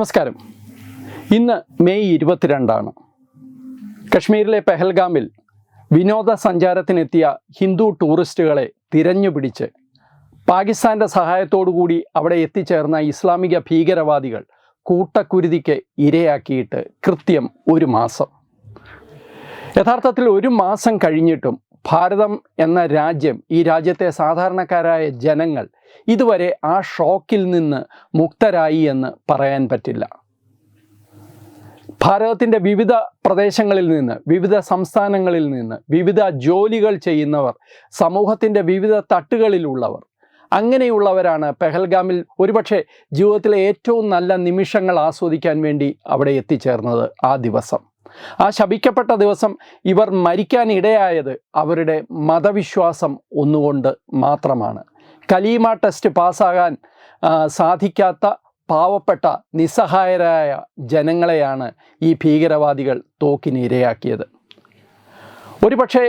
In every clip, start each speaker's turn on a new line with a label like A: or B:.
A: നമസ്കാരം. ഇന്ന് മെയ് ഇരുപത്തിരണ്ടാണ്. കശ്മീരിലെ പെഹൽഗാമിൽ വിനോദസഞ്ചാരത്തിനെത്തിയ ഹിന്ദു ടൂറിസ്റ്റുകളെ തിരഞ്ഞുപിടിച്ച് പാകിസ്ഥാന്റെ സഹായത്തോടുകൂടി അവിടെ എത്തിച്ചേർന്ന ഇസ്ലാമിക ഭീകരവാദികൾ കൂട്ടക്കുരുതിക്ക് ഇരയാക്കിയിട്ട് കൃത്യം ഒരു മാസം. യഥാർത്ഥത്തിൽ ഒരു മാസം കഴിഞ്ഞിട്ടും ഭാരതം എന്ന രാജ്യം ഈ രാജ്യത്തെ സാധാരണക്കാരായ ജനങ്ങൾ ഇതുവരെ ആ ഷോക്കിൽ നിന്ന് മുക്തരായി എന്ന് പറയാൻ പറ്റില്ല. ഭാരതത്തിന്റെ വിവിധ പ്രദേശങ്ങളിൽ നിന്ന് വിവിധ സംസ്ഥാനങ്ങളിൽ നിന്ന് വിവിധ ജോലികൾ ചെയ്യുന്നവർ സമൂഹത്തിന്റെ വിവിധ തട്ടുകളിലുള്ളവർ അങ്ങനെയുള്ളവരാണ് പെഹൽഗാമിൽ ഒരുപക്ഷെ ജീവിതത്തിലെ ഏറ്റവും നല്ല നിമിഷങ്ങൾ ആസ്വദിക്കാൻ വേണ്ടി അവിടെ എത്തിച്ചേർന്നത് ആ ദിവസം. ആ ശപിക്കപ്പെട്ട ദിവസം ഇവർ മരിക്കാനിടയായത് അവരുടെ മതവിശ്വാസം ഒന്നുകൊണ്ട് മാത്രമാണ്. കലീമ ടെസ്റ്റ് പാസ്സാകാൻ സാധിക്കാത്ത പാവപ്പെട്ട നിസ്സഹായരായ ജനങ്ങളെയാണ് ഈ ഭീകരവാദികൾ തോക്കിനിരയാക്കിയത്. ഒരുപക്ഷേ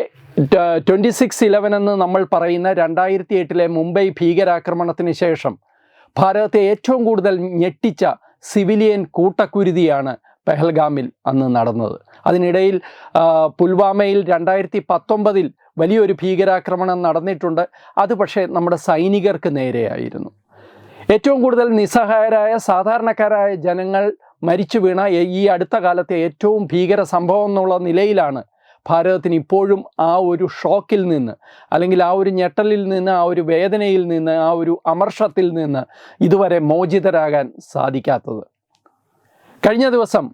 A: ട്വന്റി സിക്സ് ഇലവൻ എന്ന് നമ്മൾ പറയുന്ന രണ്ടായിരത്തി എട്ടിലെ മുംബൈ ഭീകരാക്രമണത്തിന് ശേഷം ഭാരതത്തെ ഏറ്റവും കൂടുതൽ ഞെട്ടിച്ച സിവിലിയൻ കൂട്ടക്കുരുതിയാണ് പെഹൽഗാമിൽ അന്ന് നടന്നത്. അതിനിടയിൽ പുൽവാമയിൽ രണ്ടായിരത്തി പത്തൊമ്പതിൽ വലിയൊരു ഭീകരാക്രമണം നടന്നിട്ടുണ്ട്. അത് പക്ഷേ നമ്മുടെ സൈനികർക്ക് നേരെയായിരുന്നു. ഏറ്റവും കൂടുതൽ നിസ്സഹായരായ സാധാരണക്കാരായ ജനങ്ങൾ മരിച്ചു വീണ ഈ- അടുത്ത കാലത്തെ ഏറ്റവും ഭീകര സംഭവം എന്നുള്ള നിലയിലാണ് ഭാരതത്തിന് ഇപ്പോഴും ആ ഒരു ഷോക്കിൽ നിന്ന് അല്ലെങ്കിൽ ആ ഒരു ഞെട്ടലിൽ നിന്ന് ആ ഒരു വേദനയിൽ നിന്ന് ആ ഒരു അമർഷത്തിൽ നിന്ന് ഇതുവരെ മോചിതരാകാൻ സാധിക്കാത്തത്. കഴിഞ്ഞ ദിവസം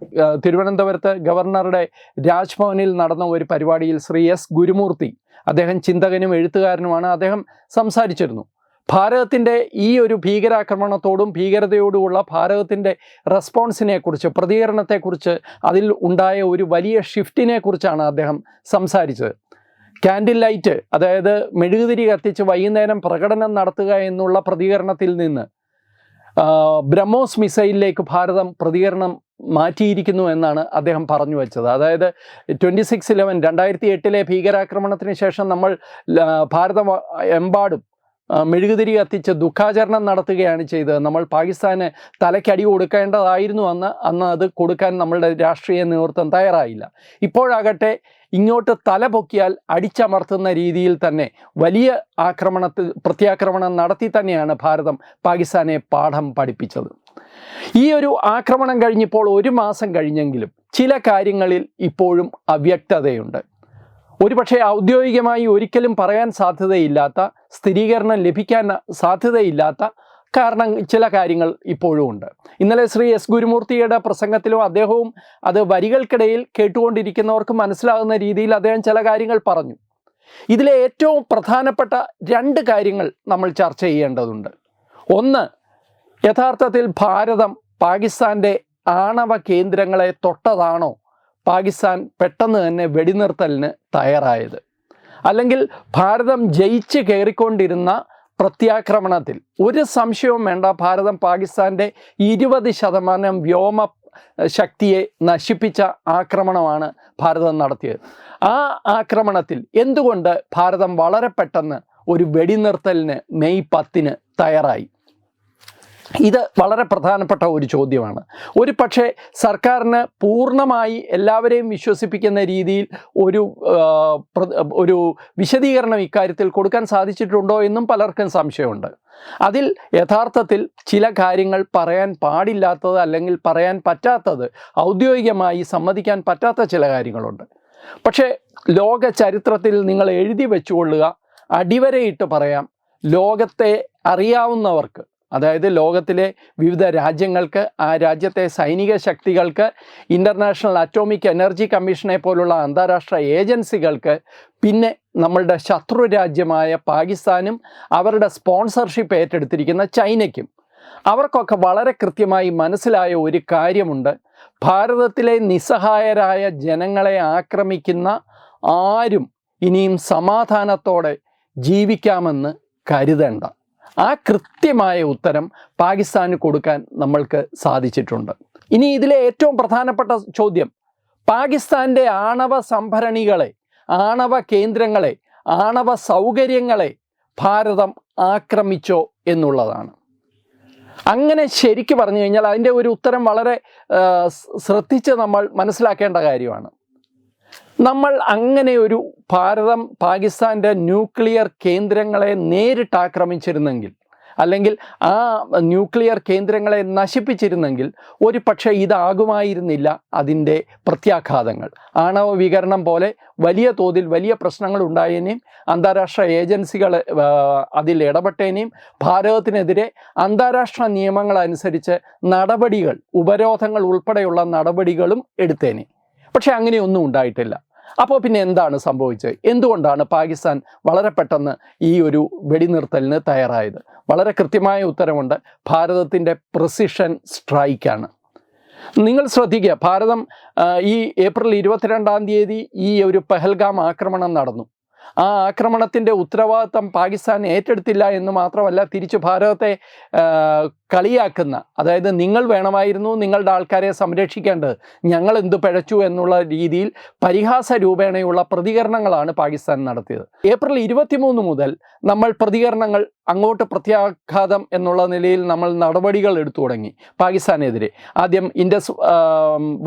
A: തിരുവനന്തപുരത്ത് ഗവർണറുടെ രാജ്ഭവനിൽ നടന്ന ഒരു പരിപാടിയിൽ ശ്രീ എസ് ഗുരുമൂർത്തി അദ്ദേഹം ചിന്തകനും എഴുത്തുകാരനുമാണ് അദ്ദേഹം സംസാരിച്ചിരുന്നു. ഭാരതത്തിന്റെ ഈ ഒരു ഭീകരാക്രമണത്തോടും ഭീകരതയോടുമുള്ള ഭാരതത്തിന്റെ റെസ്പോൺസിനെക്കുറിച്ച് പ്രതികരണത്തെക്കുറിച്ച് അതിൽ ഉണ്ടായ ഒരു വലിയ ഷിഫ്റ്റിനെ കുറിച്ചാണ് അദ്ദേഹം സംസാരിച്ചത്. കാൻഡിൽ ലൈറ്റ് അതായത് മെഴുകുതിരി കത്തിച്ച് വൈകുന്നേരം പ്രകടനം നടത്തുക എന്നുള്ള പ്രതികരണത്തിൽ നിന്ന് ബ്രഹ്മോസ് മിസൈലിലേക്ക് ഭാരതം പ്രതികരണം മാറ്റിയിരിക്കുന്നു എന്നാണ് അദ്ദേഹം പറഞ്ഞു വെച്ചത്. അതായത് ട്വന്റി സിക്സ് ഇലവൻ രണ്ടായിരത്തി എട്ടിലെ ഭീകരാക്രമണത്തിന് ശേഷം നമ്മൾ ഭാരതം എമ്പാടും മെഴുകുതിരി കത്തിച്ച് ദുഃഖാചരണം നടത്തുകയാണ് ചെയ്തത്. നമ്മൾ പാകിസ്ഥാന് തലയ്ക്കടി കൊടുക്കേണ്ടതായിരുന്നു അന്ന് അന്ന് അത് കൊടുക്കാൻ നമ്മളുടെ രാഷ്ട്രീയ നേതൃത്വം തയ്യാറായില്ല. ഇപ്പോഴാകട്ടെ ഇങ്ങോട്ട് തല പൊക്കിയാൽ അടിച്ചമർത്തുന്ന രീതിയിൽ തന്നെ വലിയ ആക്രമണത്തിൽ പ്രത്യാക്രമണം നടത്തി തന്നെയാണ് ഭാരതം പാകിസ്ഥാനെ പാഠം പഠിപ്പിച്ചത്. ഈ ഒരു ആക്രമണം കഴിഞ്ഞിപ്പോൾ ഒരു മാസം കഴിഞ്ഞെങ്കിലും ചില കാര്യങ്ങളിൽ ഇപ്പോഴും അവ്യക്തതയുണ്ട്. ഒരുപക്ഷെ ഔദ്യോഗികമായി ഒരിക്കലും പറയാൻ സാധ്യതയില്ലാത്ത സ്ഥിരീകരണം ലഭിക്കാൻ സാധ്യതയില്ലാത്ത കാരണം ചില കാര്യങ്ങൾ ഇപ്പോഴും ഉണ്ട്. ഇന്നലെ ശ്രീ എസ് ഗുരുമൂർത്തിയുടെ പ്രസംഗത്തിലും അദ്ദേഹവും അത് വരികൾക്കിടയിൽ കേട്ടുകൊണ്ടിരിക്കുന്നവർക്ക് മനസ്സിലാകുന്ന രീതിയിൽ അദ്ദേഹം ചില കാര്യങ്ങൾ പറഞ്ഞു. ഇതിലെ ഏറ്റവും പ്രധാനപ്പെട്ട രണ്ട് കാര്യങ്ങൾ നമ്മൾ ചർച്ച ചെയ്യേണ്ടതുണ്ട്. ഒന്ന് യഥാർത്ഥത്തിൽ ഭാരതം പാകിസ്ഥാന്റെ ആണവ കേന്ദ്രങ്ങളെ തൊട്ടതാണോ? പാകിസ്ഥാൻ പെട്ടെന്ന് തന്നെ വെടിനിർത്തലിന് തയ്യാറായത്. അല്ലെങ്കിൽ ഭാരതം ജയിച്ച് കയറിക്കൊണ്ടിരുന്ന പ്രത്യാക്രമണത്തിൽ. ഒരു സംശയവും വേണ്ട. ഭാരതം പാകിസ്ഥാന്റെ ഇരുപത് ശതമാനം വ്യോമ ശക്തിയെ നശിപ്പിച്ച ആക്രമണമാണ് ഭാരതം നടത്തിയത്. ആ ആക്രമണത്തിൽ എന്തുകൊണ്ട് ഭാരതം വളരെ പെട്ടെന്ന് ഒരു വെടിനിർത്തലിന് മെയ് പത്തിന് തയ്യാറായി? ഇത് വളരെ പ്രധാനപ്പെട്ട ഒരു ചോദ്യമാണ്. ഒരു പക്ഷേ സർക്കാരിന് പൂർണമായി എല്ലാവരെയും വിശ്വസിപ്പിക്കുന്ന രീതിയിൽ ഒരു ഒരു വിശദീകരണം ഇക്കാര്യത്തിൽ കൊടുക്കാൻ സാധിച്ചിട്ടുണ്ടോ എന്നും പലർക്കും സംശയമുണ്ട്. അതിൽ യഥാർത്ഥത്തിൽ ചില കാര്യങ്ങൾ പറയാൻ പാടില്ലാത്തത് അല്ലെങ്കിൽ പറയാൻ പറ്റാത്തത് ഔദ്യോഗികമായി സമ്മതിക്കാൻ പറ്റാത്ത ചില കാര്യങ്ങളുണ്ട്. പക്ഷേ ലോക ചരിത്രത്തിൽ നിങ്ങൾ എഴുതി വെച്ചുകൊള്ളുക അടിവരയിട്ട് പറയാം ലോകത്തെ അറിയാവുന്നവർക്ക് അതായത് ലോകത്തിലെ വിവിധ രാജ്യങ്ങൾക്ക് ആ രാജ്യത്തെ സൈനിക ശക്തികൾക്ക് ഇന്റർനാഷണൽ അറ്റോമിക് എനർജി കമ്മീഷനെ പോലുള്ള അന്താരാഷ്ട്ര ഏജൻസികൾക്ക് പിന്നെ നമ്മളുടെ ശത്രു രാജ്യമായ പാകിസ്ഥാനും അവരുടെ സ്പോൺസർഷിപ്പ് ഏറ്റെടുത്തിരിക്കുന്ന ചൈനയ്ക്കും. അവർക്കൊക്കെ വളരെ കൃത്യമായി മനസ്സിലായ ഒരു കാര്യമുണ്ട്. ഭാരതത്തിലെ നിസ്സഹായരായ ജനങ്ങളെ ആക്രമിക്കുന്ന ആരും ഇനിയും സമാധാനത്തോടെ ജീവിക്കാമെന്ന് കരുതണ്ട. ആ കൃത്യമായ ഉത്തരം പാകിസ്ഥാന് കൊടുക്കാൻ നമ്മൾക്ക് സാധിച്ചിട്ടുണ്ട്. ഇനി ഇതിലെ ഏറ്റവും പ്രധാനപ്പെട്ട ചോദ്യം പാകിസ്ഥാന്റെ ആണവ സംഭരണികളെ ആണവ കേന്ദ്രങ്ങളെ ആണവ സൗകര്യങ്ങളെ ഭാരതം ആക്രമിച്ചോ എന്നുള്ളതാണ്. അങ്ങനെ ശരിക്ക് പറഞ്ഞു കഴിഞ്ഞാൽ അതിന്റെ ഒരു ഉത്തരം വളരെ ശ്രദ്ധിച്ച് നമ്മൾ മനസ്സിലാക്കേണ്ട കാര്യമാണ്. നമ്മൾ അങ്ങനെ ഒരു ഭാരതം പാകിസ്ഥാന്റെ ന്യൂക്ലിയർ കേന്ദ്രങ്ങളെ നേരിട്ട് ആക്രമിച്ചിരുന്നെങ്കിൽ അല്ലെങ്കിൽ ആ ന്യൂക്ലിയർ കേന്ദ്രങ്ങളെ നശിപ്പിച്ചിരുന്നെങ്കിൽ ഒരു പക്ഷേ ഇതാകുമായിരുന്നില്ല അതിന്റെ പ്രത്യാഘാതങ്ങൾ. ആണവ വികരണം പോലെ വലിയ തോതിൽ വലിയ പ്രശ്നങ്ങൾ ഉണ്ടായേനേയും അന്താരാഷ്ട്ര ഏജൻസികൾ അതിൽ ഇടപെട്ടേനേയും ഭാരതത്തിനെതിരെ അന്താരാഷ്ട്ര നിയമങ്ങൾ അനുസരിച്ച് നടപടികൾ ഉപരോധങ്ങൾ ഉൾപ്പെടെയുള്ള നടപടികളും എടുത്തേനെ. പക്ഷേ അങ്ങനെയൊന്നും ഉണ്ടായിട്ടില്ല. അപ്പോൾ പിന്നെ എന്താണ് സംഭവിച്ചത്? എന്തുകൊണ്ടാണ് പാകിസ്ഥാൻ വളരെ പെട്ടെന്ന് ഈ ഒരു വെടിനിർത്തലിന് തയ്യാറായത്? വളരെ കൃത്യമായ ഉത്തരവുണ്ട് ഭാരതത്തിന്റെ പ്രസിഷൻ സ്ട്രൈക്കാണ് നിങ്ങൾ ശ്രദ്ധിക്കുക ഭാരതം ഈ ഏപ്രിൽ ഇരുപത്തിരണ്ടാം തീയതി ഈ ഒരു പെഹൽഗാം ആക്രമണം നടന്നു. ആ ആക്രമണത്തിന്റെ ഉത്തരവാദിത്തം പാകിസ്ഥാൻ ഏറ്റെടുത്തില്ല എന്ന് മാത്രമല്ല തിരിച്ച് ഭാരതത്തെ കളിയാക്കുന്ന അതായത് നിങ്ങൾ വേണമായിരുന്നു നിങ്ങളുടെ ആൾക്കാരെ സംരക്ഷിക്കേണ്ടത് ഞങ്ങൾ എന്ത് പിഴച്ചു എന്നുള്ള രീതിയിൽ പരിഹാസ രൂപേണയുള്ള പ്രതികരണങ്ങളാണ് പാകിസ്ഥാൻ നടത്തിയത്. ഏപ്രിൽ ഇരുപത്തിമൂന്ന് മുതൽ നമ്മൾ പ്രതികരണങ്ങൾ അങ്ങോട്ട് പ്രത്യാഘാതം എന്നുള്ള നിലയിൽ നമ്മൾ നടപടികൾ എടുത്തു തുടങ്ങി. പാകിസ്ഥാനെതിരെ. ആദ്യം ഇൻഡസ്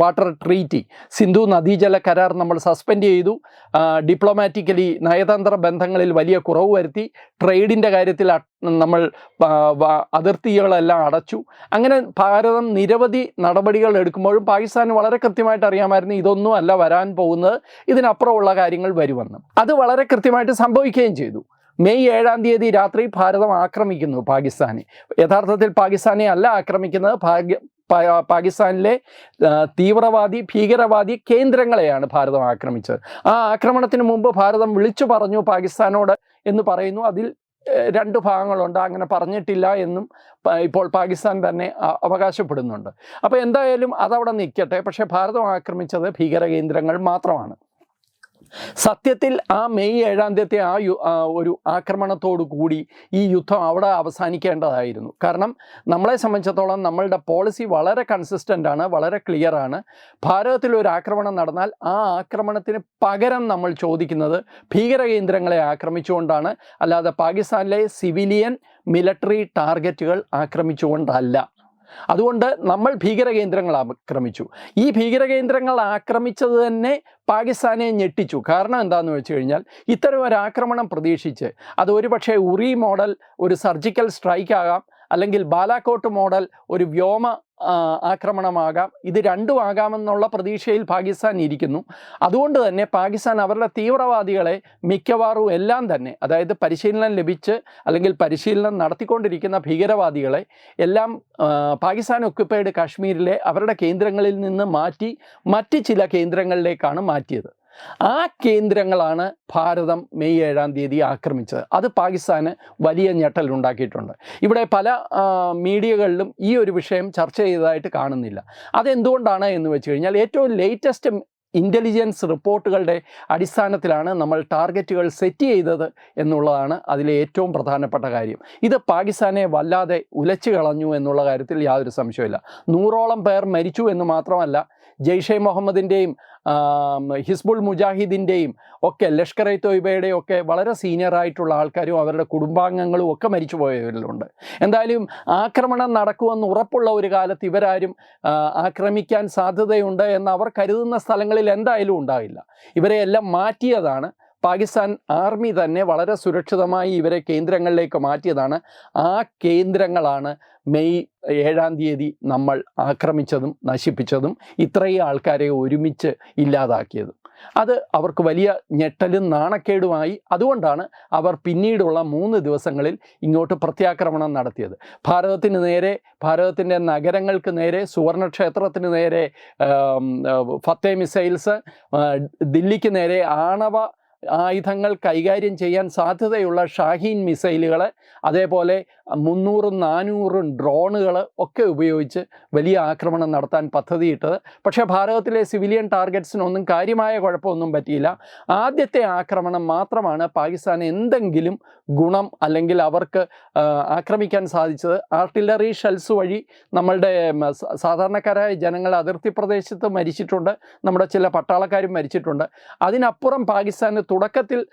A: വാട്ടർ ട്രീറ്റി സിന്ധു നദീജല കരാർ നമ്മൾ സസ്പെൻഡ് ചെയ്തു. ഡിപ്ലോമാറ്റിക്കലി നയതന്ത്ര ബന്ധങ്ങളിൽ വലിയ കുറവ് വരുത്തി. ട്രേഡിന്റെ കാര്യത്തിൽ നമ്മൾ അതിർത്തികളെല്ലാം അടച്ചു. അങ്ങനെ ഭാരതം നിരവധി നടപടികൾ എടുക്കുമ്പോഴും പാകിസ്ഥാൻ വളരെ കൃത്യമായിട്ട് അറിയാമായിരുന്നു ഇതൊന്നും അല്ല വരാൻ പോകുന്നത്. ഇതിനപ്പുറമുള്ള കാര്യങ്ങൾ വരുമെന്ന്. അത് വളരെ കൃത്യമായിട്ട് സംഭവിക്കുകയും ചെയ്തു. മെയ് ഏഴാം തീയതി രാത്രി ഭാരതം ആക്രമിക്കുന്നു പാകിസ്ഥാനെ. യഥാർത്ഥത്തിൽ പാകിസ്ഥാനെ അല്ല ആക്രമിക്കുന്നത്. ഭാഗ്യ പാകിസ്ഥാനിലെ തീവ്രവാദി ഭീകരവാദി കേന്ദ്രങ്ങളെയാണ് ഭാരതം ആക്രമിച്ചത്. ആ ആക്രമണത്തിന് മുമ്പ് ഭാരതം വിളിച്ചു പറഞ്ഞു പാകിസ്ഥാനോട് എന്ന് പറയുന്നു. അതിൽ രണ്ട് ഭാഗങ്ങളുണ്ട്. അങ്ങനെ പറഞ്ഞിട്ടില്ല എന്നും ഇപ്പോൾ പാകിസ്ഥാൻ തന്നെ അവകാശപ്പെടുന്നുണ്ട്. അപ്പോൾ എന്തായാലും അതവിടെ നിൽക്കട്ടെ. പക്ഷേ ഭാരതം ആക്രമിച്ചത് ഭീകര കേന്ദ്രങ്ങൾ മാത്രമാണ്. സത്യത്തിൽ ആ മെയ് ഏഴാം തീയതി ആ ഒരു ആക്രമണത്തോടു കൂടി ഈ യുദ്ധം അവിടെ അവസാനിക്കേണ്ടതായിരുന്നു. കാരണം നമ്മളെ സംബന്ധിച്ചിടത്തോളം നമ്മളുടെ പോളിസി വളരെ കൺസിസ്റ്റന്റ് ആണ് വളരെ ക്ലിയർ ആണ്. ഭാരതത്തിൽ ഒരു ആക്രമണം നടന്നാൽ ആ ആക്രമണത്തിന് പകരം നമ്മൾ ചോദിക്കുന്നത് ഭീകര കേന്ദ്രങ്ങളെ ആക്രമിച്ചുകൊണ്ടാണ്. അല്ലാതെ പാകിസ്ഥാനിലെ സിവിലിയൻ മിലിറ്ററി ടാർഗറ്റുകൾ ആക്രമിച്ചുകൊണ്ടല്ല. അതുകൊണ്ട് നമ്മൾ ഭീകര കേന്ദ്രങ്ങൾ ആക്രമിച്ചു. ഈ ഭീകര കേന്ദ്രങ്ങൾ ആക്രമിച്ചത് തന്നെ പാകിസ്ഥാനെ ഞെട്ടിച്ചു. കാരണം എന്താണെന്ന് വെച്ച് കഴിഞ്ഞാൽ ഇത്തരം ഒരു ആക്രമണം പ്രതീക്ഷിച്ച് അത് ഒരുപക്ഷെ ഉറി മോഡൽ ഒരു സർജിക്കൽ സ്ട്രൈക്ക് ആകാം അല്ലെങ്കിൽ ബാലാക്കോട്ട് മോഡൽ ഒരു വ്യോമ ആക്രമണമാകാം. ഇത് രണ്ടും ആകാമെന്നുള്ള പ്രതീക്ഷയിൽ പാകിസ്ഥാൻ ഇരിക്കുന്നു. അതുകൊണ്ട് തന്നെ പാകിസ്ഥാൻ അവരുടെ തീവ്രവാദികളെ മിക്കവാറും എല്ലാം തന്നെ അതായത് പരിശീലനം ലഭിച്ച് അല്ലെങ്കിൽ പരിശീലനം നടത്തിക്കൊണ്ടിരിക്കുന്ന ഭീകരവാദികളെ എല്ലാം പാകിസ്ഥാൻ ഒക്യുപ്പൈഡ് കാശ്മീരിലെ അവരുടെ കേന്ദ്രങ്ങളിൽ നിന്ന് മാറ്റി മറ്റ് ചില കേന്ദ്രങ്ങളിലേക്കാണ് മാറ്റിയത്. ആ കേന്ദ്രങ്ങളാണ് ഭാരതം മെയ് ഏഴാം തീയതി ആക്രമിച്ചത്. അത് പാകിസ്ഥാന് വലിയ ഞെട്ടലുണ്ടാക്കിയിട്ടുണ്ട് ഇവിടെ പല മീഡിയകളിലും ഈ ഒരു വിഷയം ചർച്ച ചെയ്തതായിട്ട് കാണുന്നില്ല. അതെന്തുകൊണ്ടാണ് എന്ന് വെച്ച് കഴിഞ്ഞാൽ ഏറ്റവും ലേറ്റസ്റ്റ് ഇന്റലിജൻസ് റിപ്പോർട്ടുകളുടെ അടിസ്ഥാനത്തിലാണ് നമ്മൾ ടാർഗറ്റുകൾ സെറ്റ് ചെയ്തത് എന്നുള്ളതാണ് അതിലെ ഏറ്റവും പ്രധാനപ്പെട്ട കാര്യം. ഇത് പാകിസ്ഥാനെ വല്ലാതെ ഉലച്ചു കളഞ്ഞു എന്നുള്ള കാര്യത്തിൽ യാതൊരു സംശയമില്ല നൂറോളം പേർ മരിച്ചു എന്ന് മാത്രമല്ല ജെയ്ഷെ മുഹമ്മദിന്റെയും ഹിസ്ബുൾ മുജാഹിദിന്റെയും ഒക്കെ ലഷ്കർ ഐ തൊയ്ബയുടെയും ഒക്കെ വളരെ സീനിയർ ആയിട്ടുള്ള ആൾക്കാരും അവരുടെ കുടുംബാംഗങ്ങളും ഒക്കെ മരിച്ചു പോയവരിലുണ്ട്. എന്തായാലും ആക്രമണം നടക്കുമെന്ന് ഉറപ്പുള്ള ഒരു കാലത്ത് ഇവരാരും ആക്രമിക്കാൻ സാധ്യതയുണ്ട് എന്ന് അവർ കരുതുന്ന സ്ഥലങ്ങളിൽ എന്തായാലും ഉണ്ടാവില്ല. ഇവരെ എല്ലാം മാറ്റിയതാണ്. പാകിസ്ഥാൻ ആർമി തന്നെ വളരെ സുരക്ഷിതമായി ഇവരെ കേന്ദ്രങ്ങളിലേക്ക് മാറ്റിയതാണ്. ആ കേന്ദ്രങ്ങളാണ് മെയ് ഏഴാം തീയതി നമ്മൾ ആക്രമിച്ചതും നശിപ്പിച്ചതും ഇത്രയും ആൾക്കാരെ ഒരുമിച്ച് ഇല്ലാതാക്കിയതും. അത് അവർക്ക് വലിയ ഞെട്ടലും നാണക്കേടുമായി അതുകൊണ്ടാണ് അവർ പിന്നീടുള്ള മൂന്ന് ദിവസങ്ങളിൽ ഇങ്ങോട്ട് പ്രത്യാക്രമണം നടത്തിയത്. ഭാരതത്തിന് നേരെ ഭാരതത്തിന്റെ നഗരങ്ങൾക്ക് നേരെ സുവർണക്ഷേത്രത്തിന് നേരെ ഫത്തേ മിസൈൽസ് ദില്ലിക്ക് നേരെ ആണവ ആയുധങ്ങൾ കൈകാര്യം ചെയ്യാൻ സാധ്യതയുള്ള ഷാഹീൻ മിസൈലുകൾ അതേപോലെ മുന്നൂറും നാനൂറും ഡ്രോണുകൾ ഒക്കെ ഉപയോഗിച്ച് വലിയ ആക്രമണം നടത്താൻ പദ്ധതിയിട്ടത്. പക്ഷേ ഭാരതത്തിലെ സിവിലിയൻ ടാർഗറ്റ്സിനൊന്നും കാര്യമായ കുഴപ്പമൊന്നും പറ്റിയില്ല. ആദ്യത്തെ ആക്രമണം മാത്രമാണ് പാകിസ്ഥാൻ എന്തെങ്കിലും ഗുണം അല്ലെങ്കിൽ അവർക്ക് ആക്രമിക്കാൻ സാധിച്ചത്. ആർട്ടിലറി ഷെൽസ് വഴി നമ്മളുടെ സാധാരണക്കാരായ ജനങ്ങൾ അതിർത്തി പ്രദേശത്ത് മരിച്ചിട്ടുണ്ട്. നമ്മുടെ ചില പട്ടാളക്കാരും മരിച്ചിട്ടുണ്ട്. അതിനപ്പുറം പാകിസ്ഥാന് തുടക്കത്തിൽ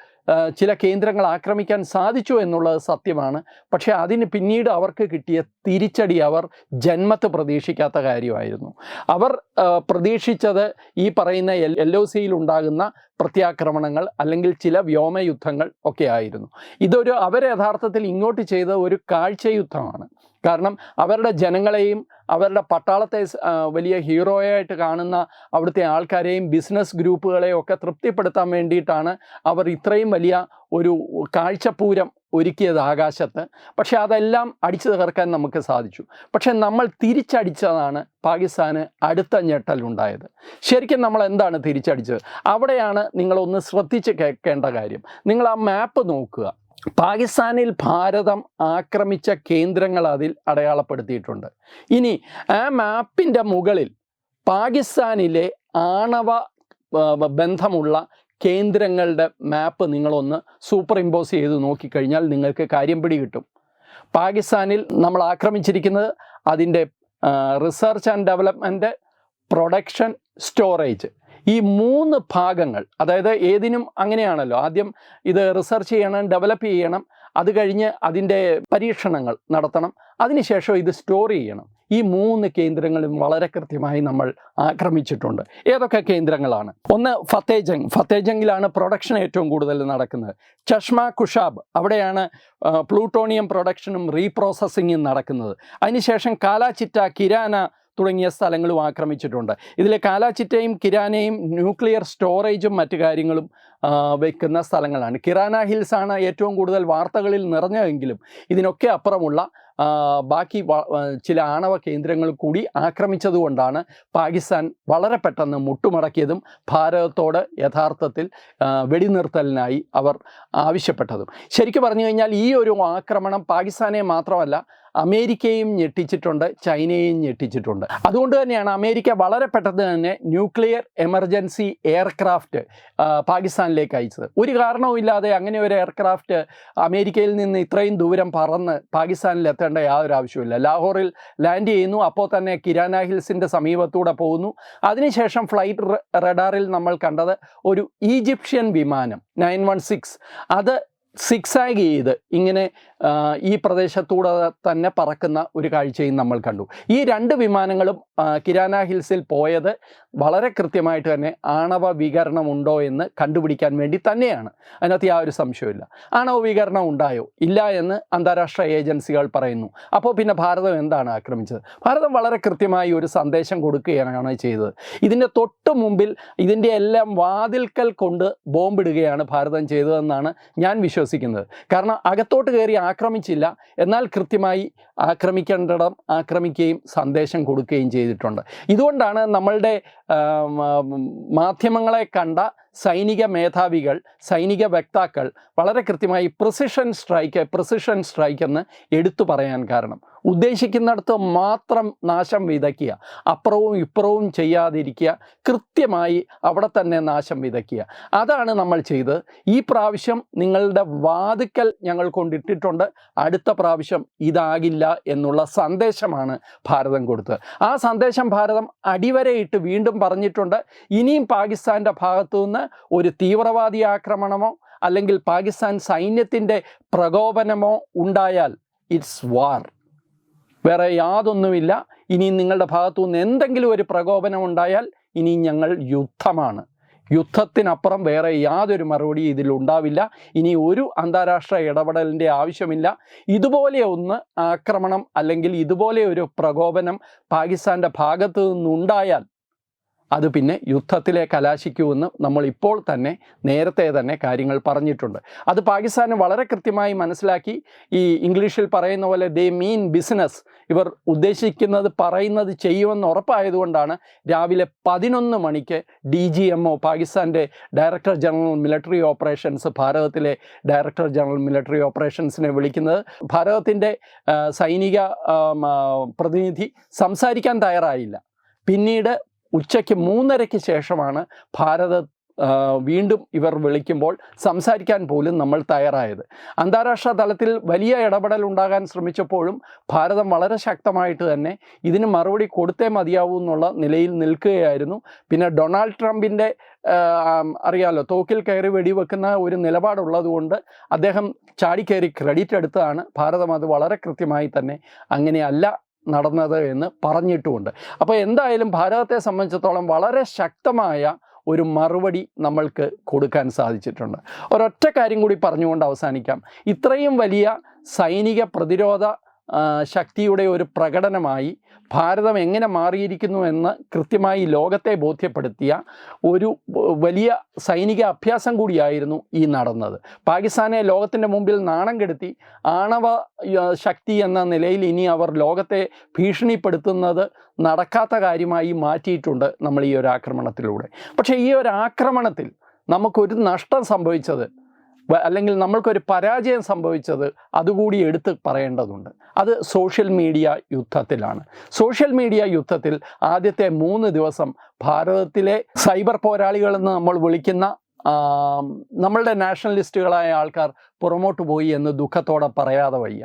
A: ചില കേന്ദ്രങ്ങൾ ആക്രമിക്കാൻ സാധിച്ചു എന്നുള്ളത് സത്യമാണ്. പക്ഷേ അതിന് പിന്നീട് അവർക്ക് കിട്ടിയ തിരിച്ചടി അവർ ജന്മത്ത് പ്രതീക്ഷിക്കാത്ത കാര്യമായിരുന്നു. അവർ പ്രതീക്ഷിച്ചത് ഈ പറയുന്ന എൽ ഒ സിയിൽ ഉണ്ടാകുന്ന പ്രത്യാക്രമണങ്ങൾ അല്ലെങ്കിൽ ചില വ്യോമയുദ്ധങ്ങൾ ഒക്കെ ആയിരുന്നു. ഇതൊരു അവർ യഥാർത്ഥത്തിൽ ഇങ്ങോട്ട് ചെയ്ത ഒരു കാഴ്ചയുദ്ധമാണ്. കാരണം അവരുടെ ജനങ്ങളെയും അവരുടെ പട്ടാളത്തെ വലിയ ഹീറോയായിട്ട് കാണുന്ന അവിടുത്തെ ആൾക്കാരെയും ബിസിനസ് ഗ്രൂപ്പുകളെയും ഒക്കെ തൃപ്തിപ്പെടുത്താൻ വേണ്ടിയിട്ടാണ് അവർ ഇത്രയും വലിയ ഒരു കാഴ്ചപ്പൂരം ഒരുക്കിയത് ആകാശത്ത്. പക്ഷേ അതെല്ലാം അടിച്ചു തകർക്കാൻ നമുക്ക് സാധിച്ചു. പക്ഷേ നമ്മൾ തിരിച്ചടിച്ചതാണ് പാകിസ്ഥാന് അടുത്ത ഞെട്ടലുണ്ടായത് ശരിക്കും നമ്മൾ എന്താണ് തിരിച്ചടിച്ചത്? അവിടെയാണ് നിങ്ങളൊന്ന് ശ്രദ്ധിച്ച് കേൾക്കേണ്ട കാര്യം. നിങ്ങൾ ആ മാപ്പ് നോക്കുക. പാകിസ്ഥാനിൽ ഭാരതം ആക്രമിച്ച കേന്ദ്രങ്ങൾ അതിൽ അടയാളപ്പെടുത്തിയിട്ടുണ്ട്. ഇനി ആ മാപ്പിന്റെ മുകളിൽ പാകിസ്ഥാനിലെ ആണവ ബന്ധമുള്ള കേന്ദ്രങ്ങളുടെ മാപ്പ് നിങ്ങളൊന്ന് സൂപ്പർ ഇമ്പോസ് ചെയ്ത് നോക്കിക്കഴിഞ്ഞാൽ നിങ്ങൾക്ക് കാര്യം പിടികിട്ടും പാകിസ്ഥാനിൽ നമ്മൾ ആക്രമിച്ചിരിക്കുന്നത് അതിന്റെ research and development production storage ഈ മൂന്ന് ഭാഗങ്ങൾ അതായത് ഏതിനും അങ്ങനെയാണല്ലോ. ആദ്യം ഇത് റിസർച്ച് ചെയ്യണം ഡെവലപ്പ് ചെയ്യണം. അത് കഴിഞ്ഞ് അതിന്റെ പരീക്ഷണങ്ങൾ നടത്തണം. അതിനുശേഷം ഇത് സ്റ്റോർ ചെയ്യണം. ഈ മൂന്ന് കേന്ദ്രങ്ങളും വളരെ കൃത്യമായി നമ്മൾ ആക്രമിച്ചിട്ടുണ്ട്. ഏതൊക്കെ കേന്ദ്രങ്ങളാണ്? ഒന്ന് ഫത്തേജംഗ് ഫത്തേജംഗിലാണ് പ്രൊഡക്ഷൻ ഏറ്റവും കൂടുതൽ നടക്കുന്നത്. ചഷ്മ കുഷാബ് അവിടെയാണ് പ്ലൂട്ടോണിയം പ്രൊഡക്ഷനും റീപ്രോസസ്സിങ്ങും നടക്കുന്നത്. അതിനുശേഷം കാലാചിറ്റ കിരാന തുടങ്ങിയ സ്ഥലങ്ങളും ആക്രമിച്ചിട്ടുണ്ട്. ഇതിൽ കാലാചിറ്റയും കിരാനയും ന്യൂക്ലിയർ സ്റ്റോറേജും മറ്റു കാര്യങ്ങളും വയ്ക്കുന്ന സ്ഥലങ്ങളാണ്. കിരാന ഹിൽസാണ് ഏറ്റവും കൂടുതൽ വാർത്തകളിൽ നിറഞ്ഞതെങ്കിലും ഇതിനൊക്കെ അപ്പുറമുള്ള ബാക്കി ചില ആണവ കേന്ദ്രങ്ങൾ കൂടി ആക്രമിച്ചതുകൊണ്ടാണ് പാകിസ്ഥാൻ വളരെ പെട്ടെന്ന് മുട്ടുമടക്കിയതും ഭാരതത്തോട് യഥാർത്ഥത്തിൽ വെടിനിർത്തലിനായി അവർ ആവശ്യപ്പെട്ടതും. ശരിക്കും പറഞ്ഞു കഴിഞ്ഞാൽ ഈ ഒരു ആക്രമണം പാകിസ്ഥാനെ മാത്രമല്ല അമേരിക്കയും ഞെട്ടിച്ചിട്ടുണ്ട് ചൈനയും ഞെട്ടിച്ചിട്ടുണ്ട്. അതുകൊണ്ട് തന്നെയാണ് അമേരിക്ക വളരെ പെട്ടെന്ന് തന്നെ ന്യൂക്ലിയർ എമർജൻസി എയർക്രാഫ്റ്റ് പാകിസ്ഥാനിലേക്ക് അയച്ചത്. ഒരു കാരണവുമില്ലാതെ അങ്ങനെ ഒരു എയർക്രാഫ്റ്റ് അമേരിക്കയിൽ നിന്ന് ഇത്രയും ദൂരം പറന്ന് പാകിസ്ഥാനിൽ എത്തേണ്ട യാതൊരു ആവശ്യമില്ല ലാഹോറിൽ ലാൻഡ് ചെയ്യുന്നു അപ്പോൾ തന്നെ കിരാന ഹിൽസിന്റെ സമീപത്തൂടെ പോകുന്നു. അതിനുശേഷം ഫ്ലൈറ്റ് റഡാറിൽ നമ്മൾ കണ്ടത് ഒരു ഈജിപ്ഷ്യൻ വിമാനം നയൻ വൺ സിക്സ്. അത് സിക്സാഗ് ചെയ്ത് ഇങ്ങനെ ഈ പ്രദേശത്തൂടെ തന്നെ പറക്കുന്ന ഒരു കാഴ്ചയും നമ്മൾ കണ്ടു. ഈ രണ്ട് വിമാനങ്ങളും കിരാന ഹിൽസിൽ പോയത് വളരെ കൃത്യമായിട്ട് തന്നെ ആണവ വികരണം ഉണ്ടോ എന്ന് കണ്ടുപിടിക്കാൻ വേണ്ടി തന്നെയാണ്. അതിനകത്ത് യാതൊരു സംശയമില്ല ആണവ വികരണം ഉണ്ടായോ? ഇല്ല എന്ന് അന്താരാഷ്ട്ര ഏജൻസികൾ പറയുന്നു. അപ്പോൾ പിന്നെ ഭാരതം എന്താണ് ആക്രമിച്ചത്? ഭാരതം വളരെ കൃത്യമായി ഒരു സന്ദേശം കൊടുക്കുകയാണ് ചെയ്തത്. ഇതിന്റെ തൊട്ട് മുമ്പിൽ ഇതിന്റെ എല്ലാം വാതിൽക്കൽ കൊണ്ട് ബോംബിടുകയാണ് ഭാരതം ചെയ്തതെന്നാണ് ഞാൻ വിശ്വസിക്കുന്നത്. കാരണം അകത്തോട്ട് കയറി ആക്രമിച്ചില്ല. എന്നാൽ കൃത്യമായി ആക്രമിക്കേണ്ടിടം ആക്രമിക്കുകയും സന്ദേശം കൊടുക്കുകയും ചെയ്തിട്ടുണ്ട്. ഇതുകൊണ്ടാണ് നമ്മളുടെ മാധ്യമങ്ങളെ കണ്ട സൈനിക മേധാവികൾ സൈനിക വക്താക്കൾ വളരെ കൃത്യമായി പ്രിസിഷൻ സ്ട്രൈക്ക് പ്രിസിഷൻ സ്ട്രൈക്ക് എന്ന് എടുത്തു പറയാൻ കാരണം. ഉദ്ദേശിക്കുന്നിടത്ത് മാത്രം നാശം വിതയ്ക്കുക. അപ്പുറവും ഇപ്പുറവും ചെയ്യാതിരിക്കുക. കൃത്യമായി അവിടെ തന്നെ നാശം വിതയ്ക്കുക. അതാണ് നമ്മൾ ചെയ്തത് ഈ പ്രാവശ്യം നിങ്ങളുടെ വാതുക്കൽ ഞങ്ങൾ കൊണ്ടിട്ടിട്ടുണ്ട്. അടുത്ത പ്രാവശ്യം ഇതാകില്ല എന്നുള്ള സന്ദേശമാണ് ഭാരതം കൊടുത്തത്. ആ സന്ദേശം ഭാരതം അടിവരയിട്ട് വീണ്ടും പറഞ്ഞിട്ടുണ്ട്. ഇനിയും പാകിസ്ഥാന്റെ ഭാഗത്തു നിന്ന് ഒരു തീവ്രവാദി ആക്രമണമോ അല്ലെങ്കിൽ പാകിസ്ഥാൻ സൈന്യത്തിന്റെ പ്രകോപനമോ ഉണ്ടായാൽ ഇറ്റ്സ് വാർ. വേറെ യാതൊന്നുമില്ല. ഇനി നിങ്ങളുടെ ഭാഗത്തു നിന്ന് എന്തെങ്കിലും ഒരു പ്രകോപനം ഉണ്ടായാൽ ഇനി ഞങ്ങൾ യുദ്ധമാണ്. യുദ്ധത്തിനപ്പുറം വേറെ യാതൊരു മറുപടി ഇതിലുണ്ടാവില്ല ഇനി ഒരു അന്താരാഷ്ട്ര ഇടപെടലിന്റെ ആവശ്യമില്ല. ഇതുപോലെ ഒന്ന് ആക്രമണം അല്ലെങ്കിൽ ഇതുപോലെ ഒരു പ്രകോപനം പാകിസ്ഥാന്റെ ഭാഗത്തു നിന്നുണ്ടായാൽ അത് പിന്നെ യുദ്ധത്തിലെ കലാശിക്കുമെന്ന് നമ്മൾ ഇപ്പോൾ തന്നെ നേരത്തെ തന്നെ കാര്യങ്ങൾ പറഞ്ഞിട്ടുണ്ട്. അത് പാകിസ്ഥാന് വളരെ കൃത്യമായി മനസ്സിലാക്കി. ഈ ഇംഗ്ലീഷിൽ പറയുന്ന പോലെ ദേ മീൻ ബിസിനസ് ഇവർ ഉദ്ദേശിക്കുന്നത് പറയുന്നത് ചെയ്യുമെന്ന് ഉറപ്പായതുകൊണ്ടാണ് രാവിലെ പതിനൊന്ന് മണിക്ക് ഡി ജി എം ഒ പാകിസ്ഥാന്റെ ഡയറക്ടർ ജനറൽ മിലിറ്ററി ഓപ്പറേഷൻസ് ഭാരതത്തിലെ ഡയറക്ടർ ജനറൽ മിലിറ്ററി ഓപ്പറേഷൻസിനെ വിളിക്കുന്നത് ഭാരതത്തിന്റെ സൈനിക പ്രതിനിധി സംസാരിക്കാൻ തയ്യാറായില്ല. പിന്നീട് ഉച്ചയ്ക്ക് മൂന്നരയ്ക്ക് ശേഷമാണ് ഭാരത വീണ്ടും ഇവർ വിളിക്കുമ്പോൾ സംസാരിക്കാൻ പോലും നമ്മൾ തയ്യാറായത്. അന്താരാഷ്ട്ര തലത്തിൽ വലിയ ഇടപെടൽ ഉണ്ടാകാൻ ശ്രമിച്ചപ്പോഴും ഭാരതം വളരെ ശക്തമായിട്ട് തന്നെ ഇതിന് മറുപടി കൊടുത്തേ മതിയാവൂ എന്നുള്ള നിലയിൽ നിൽക്കുകയായിരുന്നു. പിന്നെ ഡൊണാൾഡ് ട്രംപിന്റെ അറിയാലോ തോക്കിൽ കയറി വെടിവെക്കുന്ന ഒരു നിലപാടുള്ളതുകൊണ്ട് അദ്ദേഹം ചാടിക്കയറി ക്രെഡിറ്റ് എടുത്തതാണ് ഭാരതം അത് വളരെ കൃത്യമായി തന്നെ അങ്ങനെയല്ല നടന്നത് എന്ന് പറഞ്ഞിട്ടുമുണ്ട്. അപ്പോൾ എന്തായാലും ഭാരതത്തെ സംബന്ധിച്ചിടത്തോളം വളരെ ശക്തമായ ഒരു മറുപടി നമ്മൾക്ക് കൊടുക്കാൻ സാധിച്ചിട്ടുണ്ട്. ഒരൊറ്റ കാര്യം കൂടി പറഞ്ഞുകൊണ്ട് അവസാനിക്കാം. ഇത്രയും വലിയ സൈനിക പ്രതിരോധ ശക്തിയുടെ ഒരു പ്രകടനമായി ഭാരതം എങ്ങനെ മാറിയിരിക്കുന്നു എന്ന് കൃത്യമായി ലോകത്തെ ബോധ്യപ്പെടുത്തിയ ഒരു വലിയ സൈനിക അഭ്യാസം കൂടിയായിരുന്നു ഈ നടന്നത്. പാകിസ്ഥാനെ ലോകത്തിന്റെ മുമ്പിൽ നാണം കെടുത്തി ആണവ ശക്തി എന്ന നിലയിൽ ഇനി അവർ ലോകത്തെ ഭീഷണിപ്പെടുത്തുന്നത് നടക്കാത്ത കാര്യമായി മാറ്റിയിട്ടുണ്ട് നമ്മൾ ഈ ഒരു ആക്രമണത്തിലൂടെ. പക്ഷേ ഈ ഒരു ആക്രമണത്തിൽ നമുക്കൊരു നഷ്ടം സംഭവിച്ചത് അല്ലെങ്കിൽ നമ്മൾക്കൊരു പരാജയം സംഭവിച്ചത് അതുകൂടി എടുത്ത് പറയേണ്ടതുണ്ട്. അത് സോഷ്യൽ മീഡിയ യുദ്ധത്തിലാണ്. സോഷ്യൽ മീഡിയ യുദ്ധത്തിൽ ആദ്യത്തെ മൂന്ന് ദിവസം ഭാരതത്തിലെ സൈബർ പോരാളികളെന്ന് നമ്മൾ വിളിക്കുന്ന നമ്മളുടെ നാഷണലിസ്റ്റുകളായ ആൾക്കാർ പുറമോട്ട് പോയി എന്ന് ദുഃഖത്തോടെ പറയാതെ വയ്യ.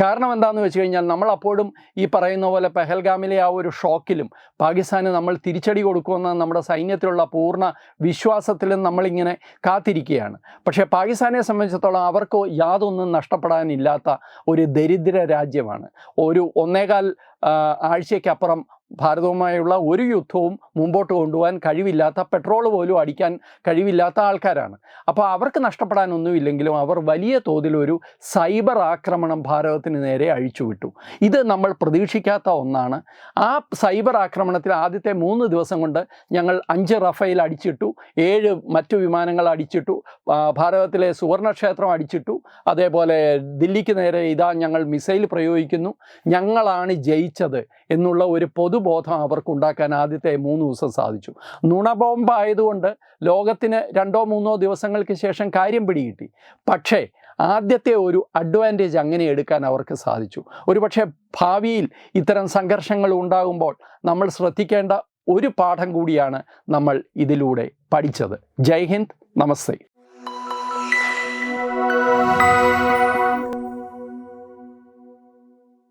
A: കാരണം എന്താണെന്ന് വെച്ച് കഴിഞ്ഞാൽ നമ്മൾ അപ്പോഴും ഈ പറയുന്ന പോലെ പെഹൽഗാമിലെ ആ ഒരു ഷോക്കിലും പാകിസ്ഥാന് നമ്മൾ തിരിച്ചടി കൊടുക്കുമെന്ന നമ്മുടെ സൈന്യത്തിലുള്ള പൂർണ വിശ്വാസത്തിലും നമ്മളിങ്ങനെ കാത്തിരിക്കുകയാണ്. പക്ഷേ പാകിസ്ഥാനെ സംബന്ധിച്ചിടത്തോളം അവർക്ക് യാതൊന്നും നഷ്ടപ്പെടാനില്ലാത്ത ഒരു ദരിദ്ര രാജ്യമാണ്. ഒരു ഒന്നേകാൽ ആഴ്ചയ്ക്കപ്പുറം ഭാരതവുമായുള്ള ഒരു യുദ്ധവും മുമ്പോട്ട് കൊണ്ടുപോകാൻ കഴിവില്ലാത്ത പെട്രോൾ പോലും അടിക്കാൻ കഴിവില്ലാത്ത ആൾക്കാരാണ്. അപ്പോൾ അവർക്ക് നഷ്ടപ്പെടാനൊന്നുമില്ലെങ്കിലും അവർ വലിയ തോതിലൊരു സൈബർ ആക്രമണം ഭാരതത്തിന് നേരെ അഴിച്ചുവിട്ടു. ഇത് നമ്മൾ പ്രതീക്ഷിക്കാത്ത ഒന്നാണ്. ആ സൈബർ ആക്രമണത്തിൽ ആദ്യത്തെ മൂന്ന് ദിവസം കൊണ്ട് ഞങ്ങൾ അഞ്ച് റഫേൽ അടിച്ചിട്ടു ഏഴ് മറ്റു വിമാനങ്ങൾ അടിച്ചിട്ടു ഭാരതത്തിലെ സുവർണക്ഷേത്രം അടിച്ചിട്ടു അതേപോലെ ദില്ലിക്ക് നേരെ ഇതാ ഞങ്ങൾ മിസൈൽ പ്രയോഗിക്കുന്നു ഞങ്ങളാണ് ജയിച്ചത് എന്നുള്ള ഒരു പൊതുബോധം അവർക്കുണ്ടാക്കാൻ ആദ്യത്തെ മൂന്ന് ദിവസം സാധിച്ചു. നുണബോംബ് ആയതുകൊണ്ട് ലോകത്തിന് രണ്ടോ മൂന്നോ ദിവസങ്ങൾക്ക് ശേഷം കാര്യം പിടികിട്ടി. പക്ഷേ ആദ്യത്തെ ഒരു അഡ്വാന്റേജ് അങ്ങനെ എടുക്കാൻ അവർക്ക് സാധിച്ചു. ഒരുപക്ഷെ ഭാവിയിൽ ഇത്തരം സംഘർഷങ്ങൾ ഉണ്ടാകുമ്പോൾ നമ്മൾ ശ്രദ്ധിക്കേണ്ട ഒരു പാഠം കൂടിയാണ് നമ്മൾ ഇതിലൂടെ പഠിച്ചത്. ജയ് ഹിന്ദ്. നമസ്തേ.